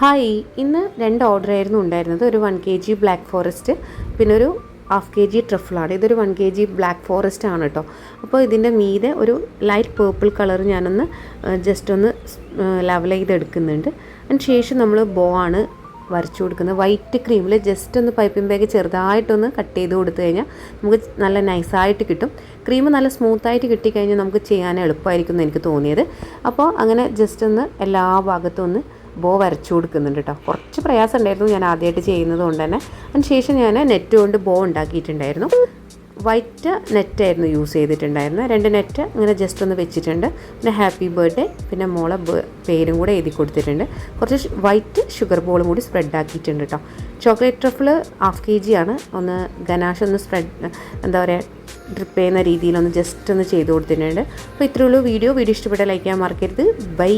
Hi ഇന്ന് രണ്ട് order ആയിരുന്നു ഉണ്ടായിരുന്നത്. ഒരു one K G black forest പിന്നെ ഒരു ഹാഫ് കെ ജി ട്രിഫിളാണ് ഇതൊരു one K G black forest ആണ് കേട്ടോ അപ്പോൾ ഇതിന്റെ മീതെ ഒരു ലൈറ്റ് പേർപ്പിൾ കളർ ഞാനൊന്ന് ജസ്റ്റ് ഒന്ന് ലെവൽ ചെയ്തെടുക്കുന്നുണ്ട്. അതിന് ശേഷം നമ്മൾ ബോ ആണ് വരച്ചു കൊടുക്കുന്നത്. വൈറ്റ് ക്രീമിൽ ജസ്റ്റ് ഒന്ന് പൈപ്പിംഗ് ബാഗ് ചെറുതായിട്ടൊന്ന് കട്ട് ചെയ്ത് കൊടുത്തു കഴിഞ്ഞാൽ നമുക്ക് നല്ല നൈസായിട്ട് കിട്ടും. ക്രീം നല്ല സ്മൂത്തായിട്ട് കിട്ടിക്കഴിഞ്ഞാൽ നമുക്ക് ചെയ്യാൻ എളുപ്പമായിരിക്കും എന്ന് എനിക്ക് തോന്നിയത്. അപ്പോൾ അങ്ങനെ ജസ്റ്റ് ഒന്ന് എല്ലാ ഭാഗത്തും ഒന്ന് ബോ വരച്ചു കൊടുക്കുന്നുണ്ട് കേട്ടോ കുറച്ച് പ്രയാസം ഉണ്ടായിരുന്നു ഞാൻ ആദ്യമായിട്ട് ചെയ്യുന്നത് കൊണ്ട് തന്നെ. അതിനുശേഷം ഞാൻ നെറ്റ് കൊണ്ട് ബോ ഉണ്ടാക്കിയിട്ടുണ്ടായിരുന്നു. വൈറ്റ് നെറ്റായിരുന്നു യൂസ് ചെയ്തിട്ടുണ്ടായിരുന്നത്. രണ്ട് നെറ്റ് ഇങ്ങനെ ജസ്റ്റ് ഒന്ന് വെച്ചിട്ടുണ്ട്. പിന്നെ ഹാപ്പി ബർത്ത്ഡേ പിന്നെ മോളെ പേരും കൂടെ എഴുതി കൊടുത്തിട്ടുണ്ട്. കുറച്ച് വൈറ്റ് ഷുഗർ ബോളും കൂടി സ്പ്രെഡ് ആക്കിയിട്ടുണ്ട് കേട്ടോ chocolate truffle half K G ആണ്. ഒന്ന് ഗനാഷ് ഒന്ന് സ്പ്രെഡ് എന്താ പറയുക ഡ്രിപ്പ് ചെയ്യുന്ന രീതിയിലൊന്ന് ജസ്റ്റ് ഒന്ന് ചെയ്ത് കൊടുത്തിട്ടുണ്ട്. അപ്പോൾ ഇത്രയുള്ളൂ വീഡിയോ. വീഡിയോ ഇഷ്ടപ്പെട്ട ലൈക്ക് ചെയ്യാൻ മറക്കരുത്. ബൈ